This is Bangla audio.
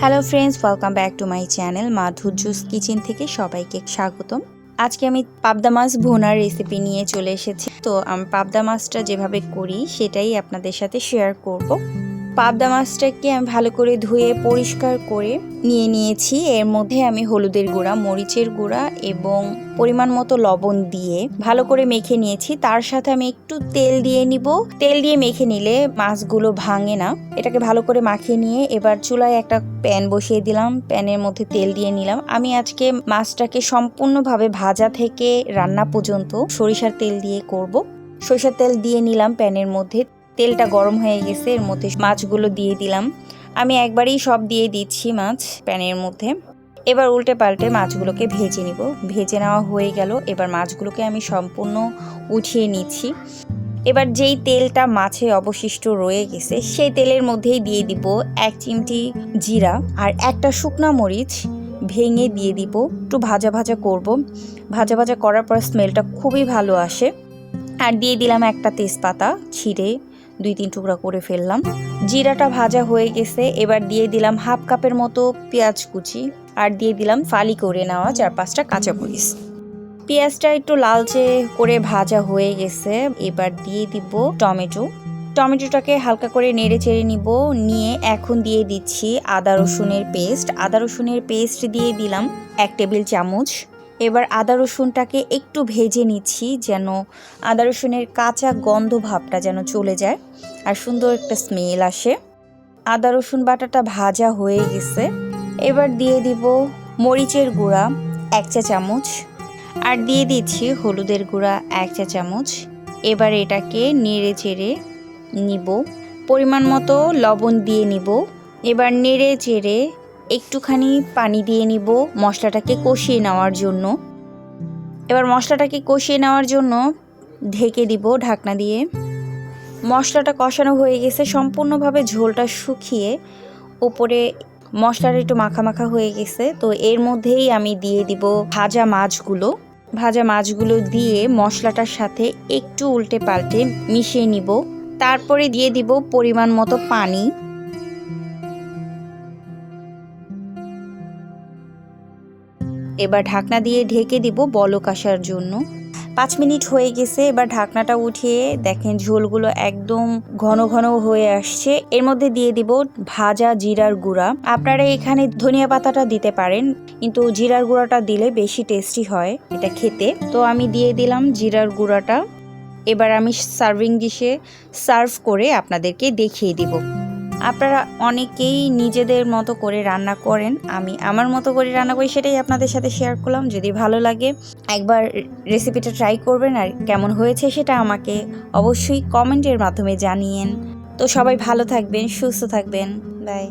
Hello friends welcome back to my channel Madhur juice kitchen থেকে সবাইকে স্বাগতম। আজকে আমি পাবদা মাছ ভোনার রেসিপি নিয়ে চলে এসেছি। তো, আমি পাবদা মাছটা যেভাবে করি, সেটাই আপনাদের সাথে শেয়ার করব। পাবদা মাছটাকে আমি ভালো করে ধুয়ে পরিষ্কার করে নিয়ে নিয়েছি। এর মধ্যে আমি হলুদের গুঁড়া, মরিচের গুঁড়া এবং পরিমাণ মতো লবণ দিয়ে ভালো করে মেখে নিয়েছি। তার সাথে আমি একটু তেল দিয়ে নিব। তেল দিয়ে মেখে নিলে মাছগুলো ভাঙে না। এটাকে ভালো করে মাখিয়ে নিয়ে এবার চুলায় একটা প্যান বসিয়ে দিলাম। প্যানের মধ্যে তেল দিয়ে নিলাম। আমি আজকে মাছটাকে সম্পূর্ণভাবে ভাজা থেকে রান্না পর্যন্ত সরিষার তেল দিয়ে করব। সরিষার তেল দিয়ে নিলাম প্যানের মধ্যে। তেলটা গরম হয়ে গেছে, এর মধ্যে মাছগুলো দিয়ে দিলাম। আমি একবারেই সব দিয়ে দিচ্ছি মাছ প্যানের মধ্যে। এবার উল্টে পাল্টে মাছগুলোকে ভেজে নিব। ভেজে নেওয়া হয়ে গেল। এবার মাছগুলোকে আমি সম্পূর্ণ উঠিয়ে নিচ্ছি। এবার যেই তেলটা মাছে অবশিষ্ট রয়ে গেছে, সেই তেলের মধ্যেই দিয়ে দিব এক চিমটি জিরা আর একটা শুকনা মরিচ ভেঙে দিয়ে দিব। একটু ভাজা ভাজা করব। ভাজা ভাজা করার পর স্মেলটা খুবই ভালো আসে। আর দিয়ে দিলাম একটা তেজপাতা, ছিঁড়ে দুই তিন টুকরা করে ফেললাম। জিরাটা ভাজা হয়ে গেছে, এবার দিয়ে দিলাম হাফ কাপের মতো পেঁয়াজ কুচি আর দিয়ে দিলাম ফালি করে নেওয়া চার পাঁচটা কাঁচামরিচ পেঁয়াজটা একটু লালচে করে ভাজা হয়ে গেছে, এবার দিয়ে দিব টমেটো। টমেটোটাকে হালকা করে নেড়ে চেড়ে নিব, নিয়ে এখন দিয়ে দিচ্ছি আদা রসুনের পেস্ট। আদা রসুনের পেস্ট দিয়ে দিলাম এক টেবিল চামচ। এবার আদা রসুনটাকে একটু ভেজে নিচ্ছি যেন আদা রসুনের কাঁচা গন্ধ ভাবটা যেন চলে যায় আর সুন্দর একটা স্মেল আসে। আদা রসুন বাটাটা ভাজা হয়ে গেছে। এবার দিয়ে দিব মরিচের গুঁড়া এক চা চামচ আর দিয়ে দিচ্ছি হলুদের গুঁড়া এক চা চামচ। এবার এটাকে নেড়ে চেড়ে নিব। পরিমাণ মতো লবণ দিয়ে নিব। এবার নেড়ে চেড়ে একটুখানি পানি দিয়ে নিব মশলাটাকে কষিয়ে নেওয়ার জন্য। এবার মশলাটাকে কষিয়ে নেওয়ার জন্য ঢেকে দিব ঢাকনা দিয়ে। মশলাটা কষানো হয়ে গেছে, সম্পূর্ণভাবে ঝোলটা শুকিয়ে ওপরে মশলাটা একটু মাখা মাখা হয়ে গেছে। তো এর মধ্যেই আমি দিয়ে দিব ভাজা মাছগুলো। ভাজা মাছগুলো দিয়ে মশলাটার সাথে একটু উল্টে পাল্টে মিশিয়ে নিব। তারপরে দিয়ে দিব পরিমাণ মতো পানি। এবার ঢাকনা দিয়ে ঢেকে দিব বলক আসার জন্য। পাঁচ মিনিট হয়ে গেছে, এবার ঢাকনাটা উঠিয়ে দেখেন ঝোলগুলো একদম ঘন ঘন হয়ে আসছে। এর মধ্যে দিয়ে দিব ভাজা জিরার গুঁড়া। আপনারা এখানে ধনিয়া পাতাটা দিতে পারেন, কিন্তু জিরার গুঁড়াটা দিলে বেশি টেস্টি হয় এটা খেতে। তো আমি দিয়ে দিলাম জিরার গুঁড়াটা। এবার আমি সার্ভিং ডিশে সার্ভ করে আপনাদেরকে দেখিয়ে দিব। আপনারা অনেকেই নিজেদের মতো করে রান্না করেন। আমি আমার মতো করে রান্না করি সেটাই আপনাদের সাথে শেয়ার করলাম। যদি ভালো লাগে, একবার রেসিপিটা ট্রাই করবেন আর কেমন হয়েছে সেটা আমাকে অবশ্যই কমেন্টের মাধ্যমে জানিয়েন। তো সবাই ভালো থাকবেন, সুস্থ থাকবেন। বাই